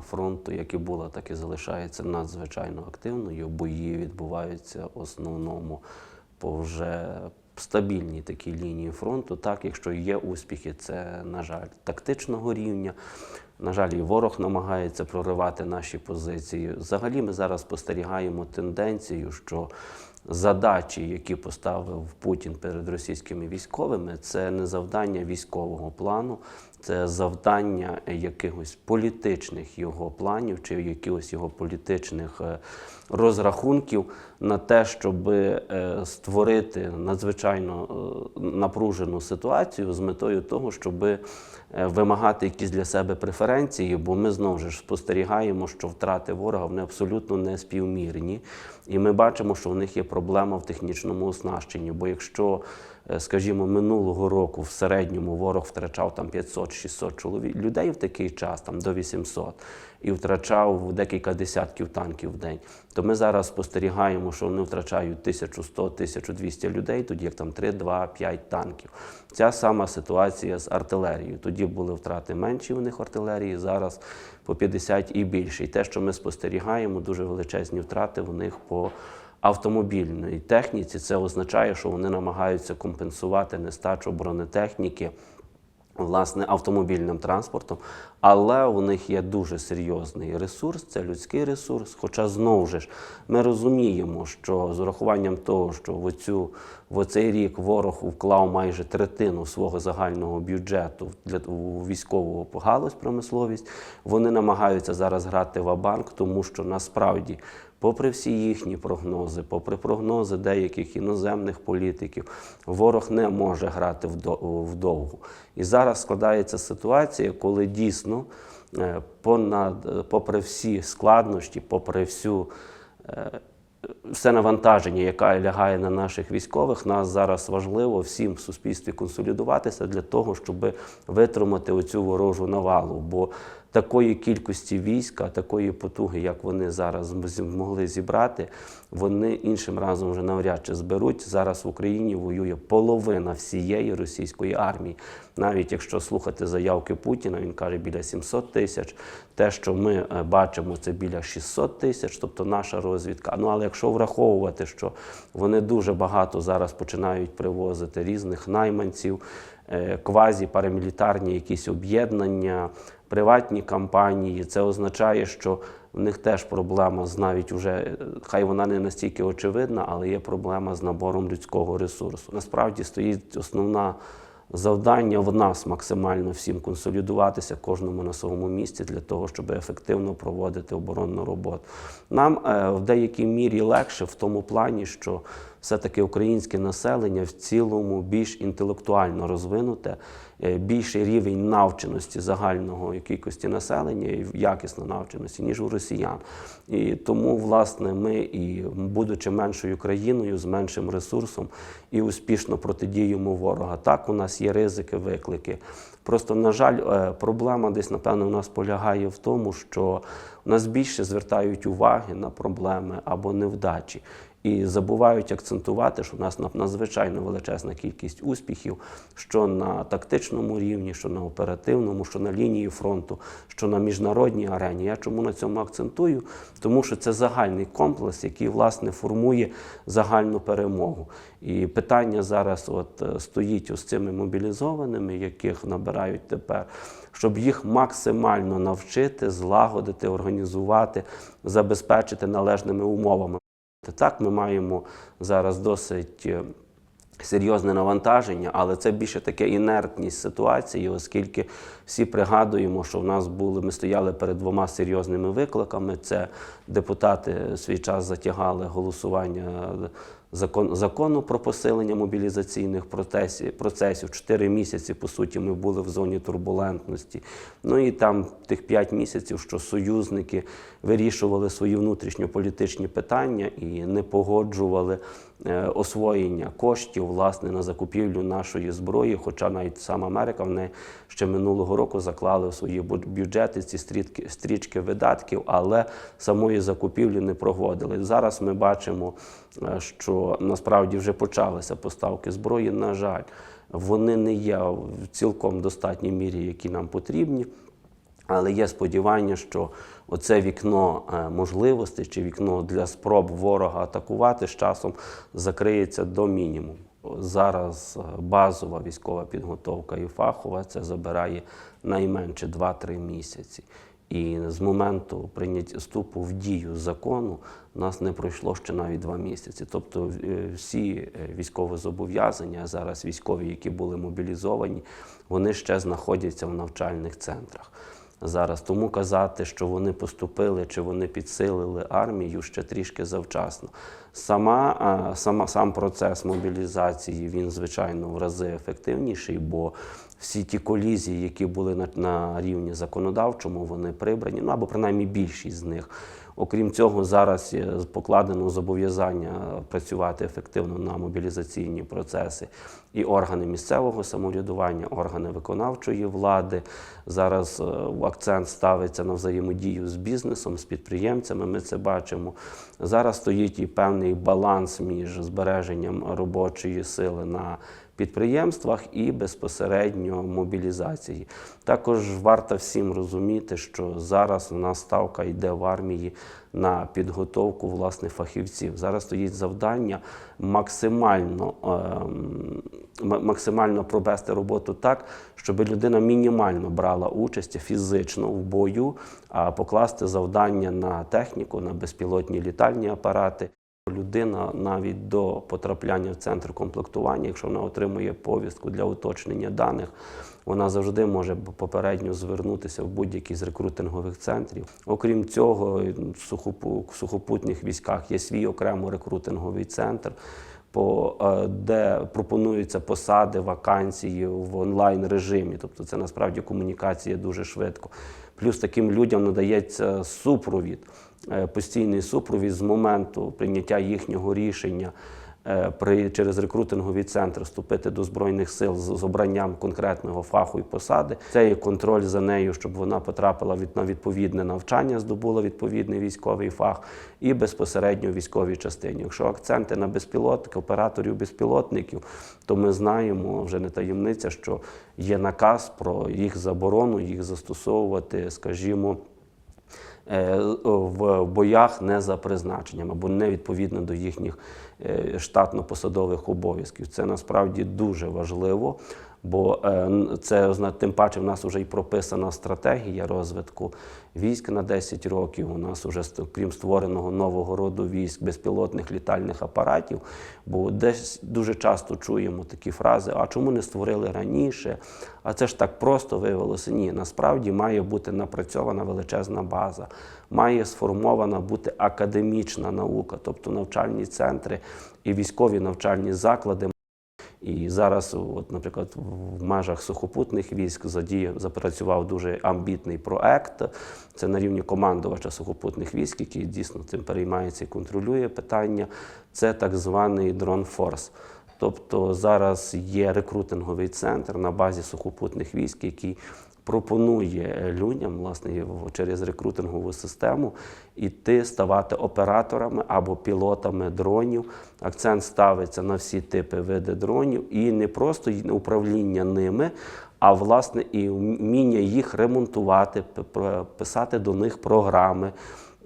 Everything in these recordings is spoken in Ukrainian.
фронту, як і була, так і залишається надзвичайно активною. Бої відбуваються в основному по вже стабільній такій лінії фронту. Так, якщо є успіхи, це, на жаль, тактичного рівня. На жаль, і ворог намагається проривати наші позиції. Взагалі, ми зараз спостерігаємо тенденцію, що задачі, які поставив Путін перед російськими військовими, це не завдання військового плану, це завдання якихось політичних його планів чи якихось його політичних е, розрахунків на те, щоб е, створити надзвичайно е, напружену ситуацію з метою того, щоб вимагати якісь для себе преференції, бо ми знову ж спостерігаємо, що втрати ворога вони абсолютно не співмірні. І ми бачимо, що в них є проблема в технічному оснащенні. Бо якщо, скажімо, минулого року в середньому ворог втрачав там 500-600 чоловік людей в такий час, там до 800, і втрачав декілька десятків танків в день, то ми зараз спостерігаємо, що вони втрачають 1100-1200 людей, тоді як там 3, 2, 5 танків. Ця сама ситуація з артилерією. Тоді були втрати менші у них артилерії, зараз по 50 і більше. І те, що ми спостерігаємо, дуже величезні втрати у них по автомобільній техніці. Це означає, що вони намагаються компенсувати нестачу бронетехніки. Власне, автомобільним транспортом, але у них є дуже серйозний ресурс, це людський ресурс. Хоча знову ж ми розуміємо, що з урахуванням того, що в оцю в оцей рік ворог вклав майже третину свого загального бюджету для у військову галузь промисловість, вони намагаються зараз грати в банк тому що насправді. Попри всі їхні прогнози, попри прогнози деяких іноземних політиків, ворог не може грати вдовгу. І зараз складається ситуація, коли дійсно, е, понад, попри всі складнощі, попри всю е, все навантаження, яке лягає на наших військових, нас зараз важливо всім в суспільстві консолідуватися для того, щоб витримати оцю ворожу навалу. Бо такої кількості війська, такої потуги, як вони зараз змогли зібрати, вони іншим разом вже навряд чи зберуть. Зараз в Україні воює половина всієї російської армії. Навіть якщо слухати заявки Путіна, він каже біля 700 тисяч. Те, що ми е, бачимо, це біля 600 тисяч, тобто наша розвідка. Ну але якщо враховувати, що вони дуже багато зараз починають привозити різних найманців, е, квазі парамілітарні якісь об'єднання приватні компанії. Це означає, що в них теж проблема з навіть уже, хай вона не настільки очевидна, але є проблема з набором людського ресурсу. Насправді стоїть основна. Завдання в нас максимально всім консолідуватися кожному на своєму місці для того, щоб ефективно проводити оборонну роботу. Нам е, в деякій мірі легше в тому плані, що все-таки українське населення в цілому більш інтелектуально розвинуте, е, більший рівень навченості загального кількості населення і якісно навченості, ніж у росіян. І тому, власне, ми, і будучи меншою країною з меншим ресурсом, і успішно протидіємо ворога. Так, у нас є ризики, виклики. Просто, на жаль, е, проблема десь, напевно, у нас полягає в тому, що у нас більше звертають уваги на проблеми або невдачі. І забувають акцентувати, що в нас надзвичайно величезна кількість успіхів, що на тактичному рівні, що на оперативному, що на лінії фронту, що на міжнародній арені. Я чому на цьому акцентую? Тому що це загальний комплекс, який власне формує загальну перемогу. І питання зараз от е, стоїть ось цими мобілізованими, яких набирають тепер, щоб їх максимально навчити, злагодити, організувати, забезпечити належними умовами. Так, ми маємо зараз досить е, серйозне навантаження, але це більше таке інертність ситуації, оскільки всі пригадуємо, що в нас були, ми стояли перед двома серйозними викликами. Це депутати свій час затягали голосування закон, закону про посилення мобілізаційних процесів, процесів. Чотири місяці, по суті, ми були в зоні турбулентності. Ну і там тих п'ять місяців, що союзники вирішували свої внутрішньополітичні питання і не погоджували е, освоєння коштів власне на закупівлю нашої зброї. Хоча навіть сама Америка в неї ще минулого року заклали в свої бюджети ці стрічки, видатків, але самої закупівлі не проводили. Зараз ми бачимо, е, що насправді вже почалися поставки зброї. На жаль, вони не є в цілком достатній мірі, які нам потрібні. Але є сподівання, що оце вікно е, можливостей чи вікно для спроб ворога атакувати з часом закриється до мінімуму. Зараз е, базова військова підготовка і фахова це забирає найменше 2-3 місяці. І з моменту прийняття вступу в дію закону нас не пройшло ще навіть два місяці. Тобто е, всі е, військовозобов'язання, зараз військові, які були мобілізовані, вони ще знаходяться в навчальних центрах. Зараз тому казати, що вони поступили чи вони підсилили армію ще трішки завчасно. Сама, сама сам процес мобілізації він звичайно в рази ефективніший, бо всі ті колізії, які були на, на рівні законодавчому, вони прибрані, ну або принаймні більшість з них. Окрім цього, зараз покладено зобов'язання працювати ефективно на мобілізаційні процеси і органи місцевого самоврядування, органи виконавчої влади. Зараз е, акцент ставиться на взаємодію з бізнесом, з підприємцями. Ми це бачимо. Зараз стоїть і певний баланс між збереженням робочої сили на підприємствах і безпосередньо мобілізації. Також варто всім розуміти, що зараз у нас ставка йде в армії на підготовку власне фахівців. Зараз стоїть завдання максимально, м- максимально провести роботу так, щоб людина мінімально брала участь фізично в бою, а покласти завдання на техніку, на безпілотні літальні апарати. Людина навіть до потрапляння в центр комплектування, якщо вона отримує повістку для уточнення даних, вона завжди може попередньо звернутися в будь-який з рекрутингових центрів. Окрім цього, в сухопутних військах є свій окремо рекрутинговий центр. Е, де пропонуються посади, вакансії в онлайн режимі, тобто це насправді комунікація дуже швидко. Плюс таким людям надається супровід, постійний супровід з моменту прийняття їхнього рішення е, при через рекрутинговий центр вступити до збройних сил з, обранням конкретного фаху і посади. Це є контроль за нею, щоб вона потрапила від на відповідне навчання, здобула відповідний військовий фах і безпосередньо військовій частині. Якщо акценти на безпілотників, операторів безпілотників, то ми знаємо вже не таємниця, що є наказ про їх заборону, їх застосовувати, скажімо. Е, В боях не за призначенням або не відповідно до їхніх е, штатно-посадових обов'язків. Це насправді дуже важливо, бо е, це тим паче в нас вже і прописана стратегія розвитку військ на 10 років. У нас вже крім створеного нового роду військ, безпілотних літальних апаратів. Бо десь дуже часто чуємо такі фрази: а чому не створили раніше? А це ж так просто виявилося. Ні, насправді має бути напрацьована величезна база, має сформована бути академічна наука, тобто навчальні центри і військові навчальні заклади. І зараз, от, наприклад, в межах сухопутних військ задіяв, запрацював дуже амбітний проект. Це на рівні командувача сухопутних військ, який дійсно цим переймається і контролює питання. Це так званий дрон форс. Тобто зараз є рекрутинговий центр на базі сухопутних військ, який пропонує людям власне через рекрутингову систему іти ставати операторами або пілотами дронів. Акцент ставиться на всі типи види дронів і не просто управління ними, а власне і вміння їх ремонтувати, писати до них програми.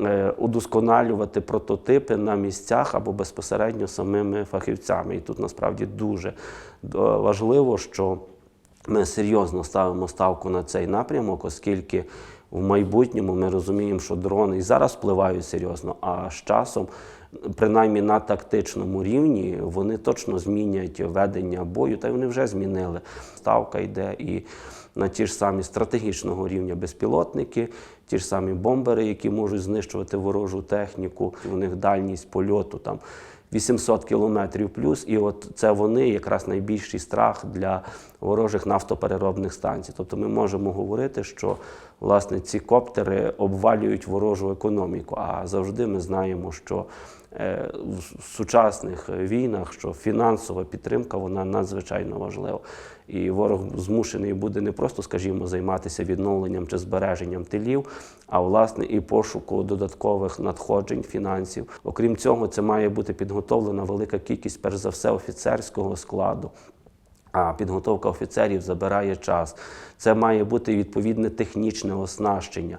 е, Удосконалювати прототипи на місцях або безпосередньо самими фахівцями. І тут насправді дуже е, важливо, що ми серйозно ставимо ставку на цей напрямок, оскільки в майбутньому ми розуміємо, що дрони і зараз впливають серйозно, а з часом, принаймні на тактичному рівні, вони точно змінять ведення бою, та й вони вже змінили. Ставка йде і на ті ж самі стратегічного рівня безпілотники, ті ж самі бомбери, які можуть знищувати ворожу техніку, у них дальність польоту там 800 кілометрів плюс, і от це вони якраз найбільший страх для ворожих нафтопереробних станцій. Тобто ми можемо говорити, що власне ці коптери обвалюють ворожу економіку. А завжди ми знаємо, що е, в сучасних війнах, що фінансова підтримка вона надзвичайно важлива. І ворог змушений буде не просто, скажімо, займатися відновленням чи збереженням тилів, а власне і пошуку додаткових надходжень фінансів. Окрім цього, це має бути підготовлена велика кількість, перш за все, офіцерського складу. А підготовка офіцерів забирає час. Це має бути відповідне технічне оснащення,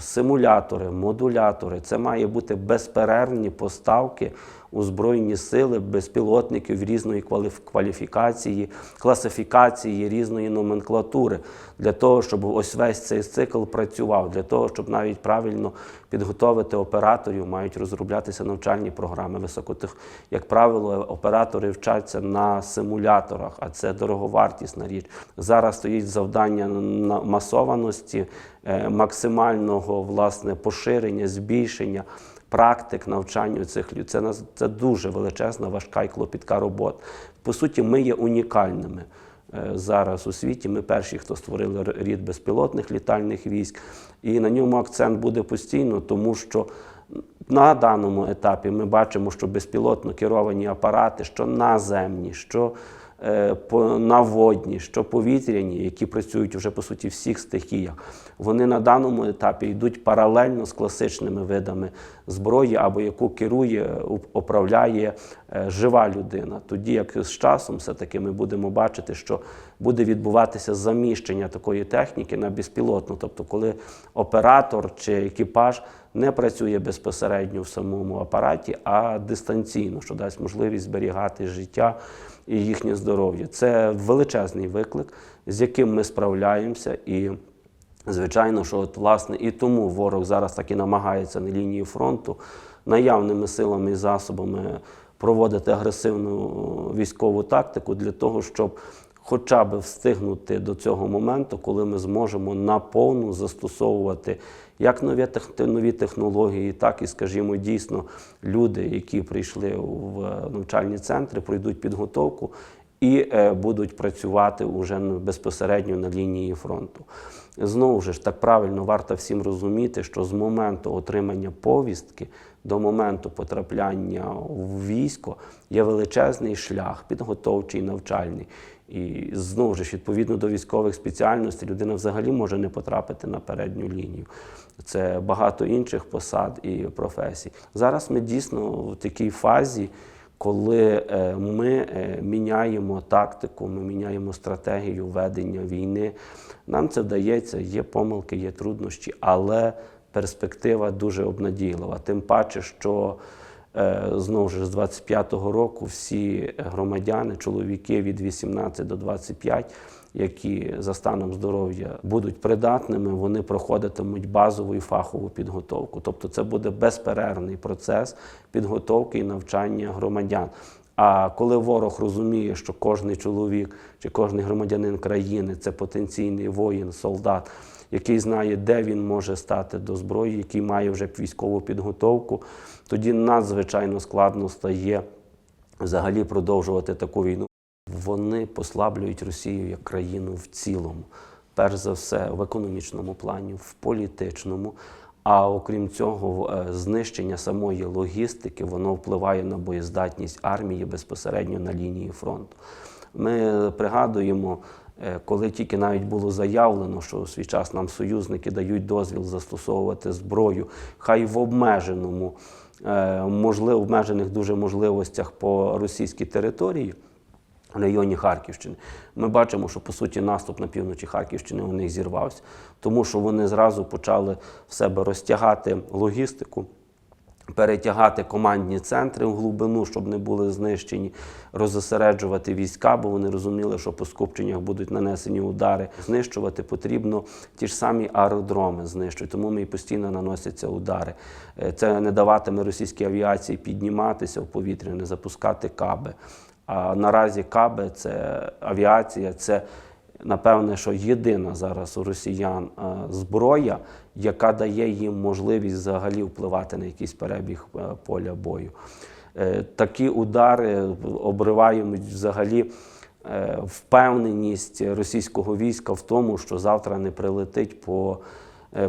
симулятори, модулятори. Це має бути безперервні поставки у Збройні сили безпілотників різної кваліфікації, класифікації, різної номенклатури, для того, щоб ось весь цей цикл працював, для того, щоб навіть правильно підготовити операторів, мають розроблятися навчальні програми високотех. Як правило, оператори вчаться на симуляторах, а це дороговартісна річ. Зараз стоїть завдання на масованості, е, максимального власне поширення, збільшення практик навчання цих людей. Це, це дуже величезна, важка і клопітка робота. По суті, ми є унікальними. е, Зараз у світі ми перші, хто створили рід безпілотних літальних військ, і на ньому акцент буде постійно, тому що на даному етапі ми бачимо, що безпілотно керовані апарати, що наземні, що е, наводні, що повітряні, які працюють вже по суті в всіх стихіях, вони на даному етапі йдуть паралельно з класичними видами зброї, або яку керує, управляє е, жива людина. Тоді як з часом все-таки ми будемо бачити, що буде відбуватися заміщення такої техніки на безпілотну, тобто коли оператор чи екіпаж не працює безпосередньо в самому апараті, а дистанційно, що дасть можливість зберігати життя і їхнє здоров'я. Це величезний виклик, з яким ми справляємося. І звичайно, що от, власне і тому ворог зараз так і намагається на лінії фронту наявними силами і засобами проводити агресивну військову тактику для того, щоб хоча б встигнути до цього моменту, коли ми зможемо наповну застосовувати як нові, нові технології, так і, скажімо, дійсно люди, які прийшли в навчальні центри, пройдуть підготовку і е, будуть працювати уже безпосередньо на лінії фронту. Знову ж так правильно варто всім розуміти, що з моменту отримання повістки до моменту потрапляння в військо є величезний шлях, підготовчий, навчальний. І знову ж відповідно до військових спеціальностей людина взагалі може не потрапити на передню лінію. Це багато інших посад і професій. Зараз ми дійсно в такій фазі, коли е, ми е, міняємо тактику, ми міняємо стратегію ведення війни. Нам це вдається, є помилки, є труднощі, але перспектива дуже обнадійлива. Тим паче, що знову ж з 25-го року всі громадяни, чоловіки від 18 до 25, які за станом здоров'я будуть придатними, вони проходитимуть базову і фахову підготовку. Тобто це буде безперервний процес підготовки і навчання громадян. А коли ворог розуміє, що кожний чоловік чи кожний громадянин країни це потенційний воїн, солдат, який знає, де він може стати до зброї, який має вже військову підготовку, тоді надзвичайно складно стає взагалі продовжувати таку війну. Вони послаблюють Росію як країну в цілому, перш за все в економічному плані, в політичному. А окрім цього, е, знищення самої логістики воно впливає на боєздатність армії безпосередньо на лінії фронту. Ми пригадуємо, коли тільки навіть було заявлено, що у свій час нам союзники дають дозвіл застосовувати зброю, хай в обмеженому, е, можливо, обмежених дуже можливостях по російській території. В районі Харківщини. Ми бачимо, що по суті наступ на півночі Харківщини у них зірвався, тому що вони зразу почали в себе розтягати логістику, перетягати командні центри в глибину, щоб не були знищені, розосереджувати війська, бо вони розуміли, що по скупченнях будуть нанесені удари. Знищувати потрібно ті ж самі аеродроми знищують, тому ми і постійно наносяться удари. Е, Це не даватиме російській авіації підніматися в повітря, не запускати каби. А наразі каби це авіація, це напевне, що єдина зараз у росіян е, зброя, яка дає їм можливість взагалі впливати на якийсь перебіг е, поля бою. Е, Такі удари обривають взагалі впевненість російського війська в тому, що завтра не прилетить по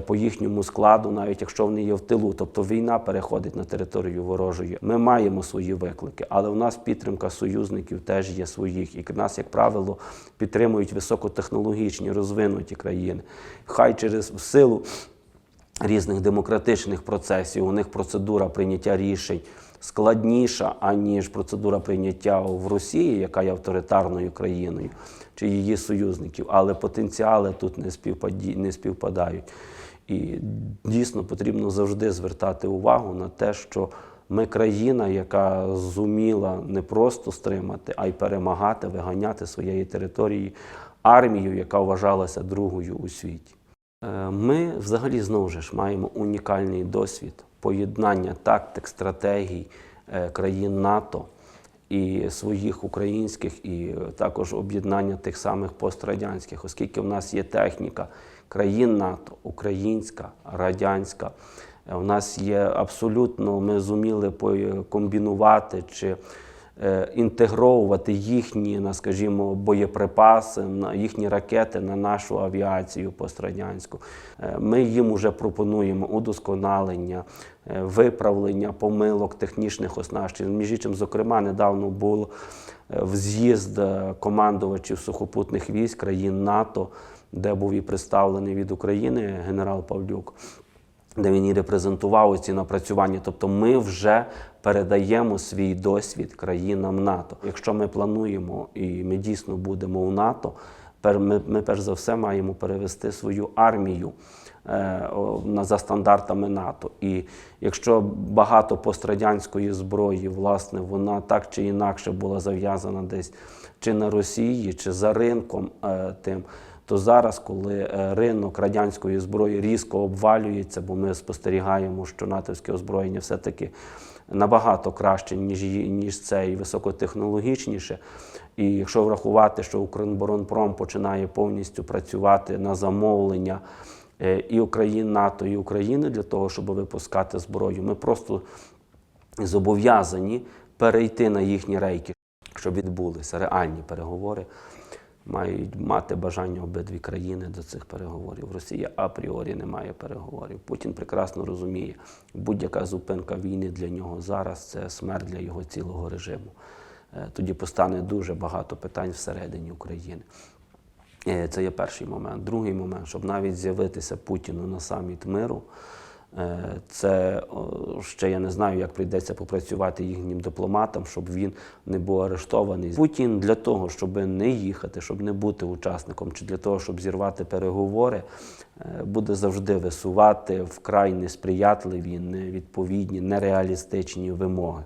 по їхньому складу, навіть якщо вони є в тилу. Тобто війна переходить на територію ворожої. Ми маємо свої виклики, але у нас підтримка союзників теж є своїх. І нас, як правило, підтримують високотехнологічні розвинуті країни. Хай через силу різних демократичних процесів. У них процедура прийняття рішень складніша, аніж процедура прийняття в Росії, яка є авторитарною країною, чи її союзників. Але потенціали тут не, співпаді, не співпадають. І дійсно потрібно завжди звертати увагу на те, що ми країна, яка зуміла не просто стримати, а й перемагати, виганяти своєї території армію, яка вважалася другою у світі. Е, Ми взагалі знову ж маємо унікальний досвід поєднання тактик, стратегій е, країн НАТО і своїх українських, і також об'єднання тих самих пострадянських, оскільки в нас є техніка країн НАТО, українська, радянська. Е, У нас є абсолютно, ми зуміли комбінувати чи е, інтегровувати їхні, на, скажімо, боєприпаси, їхні ракети на нашу авіацію пострадянську. Е, Ми їм вже пропонуємо удосконалення, е, виправлення помилок технічних оснащень. Між іншим, зокрема, недавно був е, з'їзд е, командувачів сухопутних військ країн НАТО, де був і представлений від України генерал Павлюк де він і репрезентував ці напрацювання. Тобто ми вже передаємо свій досвід країнам НАТО. Якщо ми плануємо і ми дійсно будемо у НАТО, ми, ми перш за все маємо перевести свою армію е, за стандартами НАТО. І якщо багато пострадянської зброї, власне, вона так чи інакше була зав'язана десь чи на Росії, чи за ринком е, тим то зараз, коли е, ринок радянської зброї різко обвалюється, бо ми спостерігаємо, що натовське озброєння все-таки набагато краще, ніж, ніж це, і високотехнологічніше. І якщо врахувати, що Укрборонпром починає повністю працювати на замовлення е, і Україн, НАТО, і України для того, щоб випускати зброю, ми просто зобов'язані перейти на їхні рейки, щоб відбулися реальні переговори. Мають мати бажання обидві країни до цих переговорів. Росія апріорі не має переговорів. Путін прекрасно розуміє, будь-яка зупинка війни для нього зараз це смерть для його цілого режиму. Е, Тоді постане дуже багато питань всередині України. Е, Це є перший момент. Другий момент, щоб навіть з'явитися Путіну на саміт миру. е, Це ще я не знаю, як прийдеться попрацювати їхнім дипломатам, щоб він не був арештований. Путін для того, щоб не їхати, щоб не бути учасником, чи для того, щоб зірвати переговори, е, буде завжди висувати вкрай несприятливі, невідповідні, нереалістичні вимоги.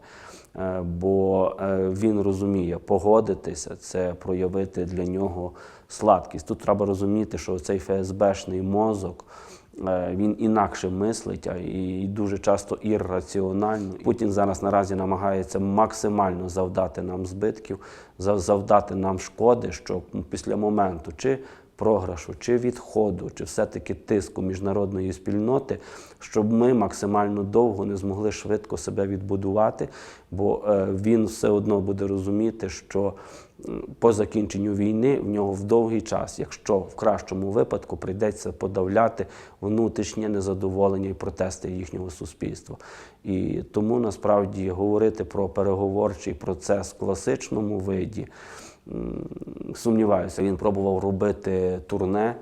Е, Бо е, він розуміє, погодитися це проявити для нього сладкість. Тут треба розуміти, що цей ФСБшний мозок. е, Він інакше мислить і дуже часто ірраціонально. Путін зараз наразі намагається максимально завдати нам збитків, завдати нам шкоди, що після моменту чи програшу, чи відходу, чи все-таки тиску міжнародної спільноти, щоб ми максимально довго не змогли швидко себе відбудувати, бо е, він все одно буде розуміти, що по закінченню війни в нього в довгий час, якщо в кращому випадку прийдеться подавляти внутрішнє незадоволення і протести їхнього суспільства. І тому насправді говорити про переговорчий процес в класичному виді. Сумніваюся, він пробував робити турне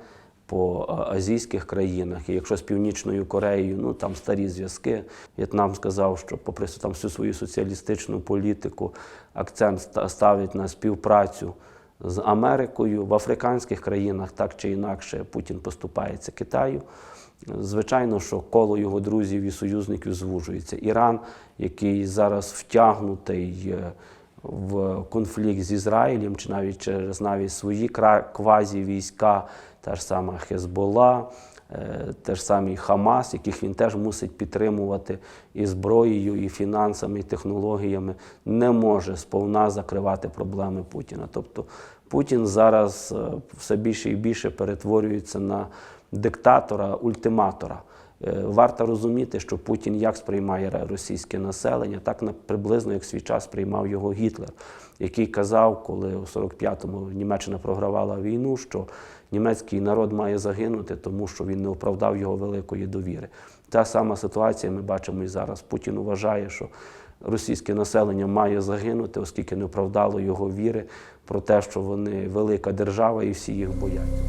по азійських країнах. І якщо з Північною Кореєю, ну там старі зв'язки, В'єтнам сказав, що попри там всю свою соціалістичну політику, акцент ставить на співпрацю з Америкою. В африканських країнах так чи інакше Путін поступається Китаю. Звичайно, що коло його друзів і союзників звужується. Іран, який зараз втягнутий е, в конфлікт з Ізраїлем, чи навіть через навіть свої кра- квазі-війська, та ж сама Хезбола, е, те ж самий Хамас, яких він теж мусить підтримувати і зброєю, і фінансами, і технологіями, не може сповна закривати проблеми Путіна. Тобто Путін зараз е, все більше і більше перетворюється на диктатора, ультиматора. Е, Варто розуміти, що Путін як сприймає російське населення, так приблизно як свій час приймав його Гітлер, який казав, коли у 45-му Німеччина програвала війну, що німецький народ має загинути, тому що він не оправдав його великої довіри. Та сама ситуація ми бачимо і зараз. Путін вважає, що російське населення має загинути, оскільки не оправдало його віри про те, що вони велика держава і всі їх бояться.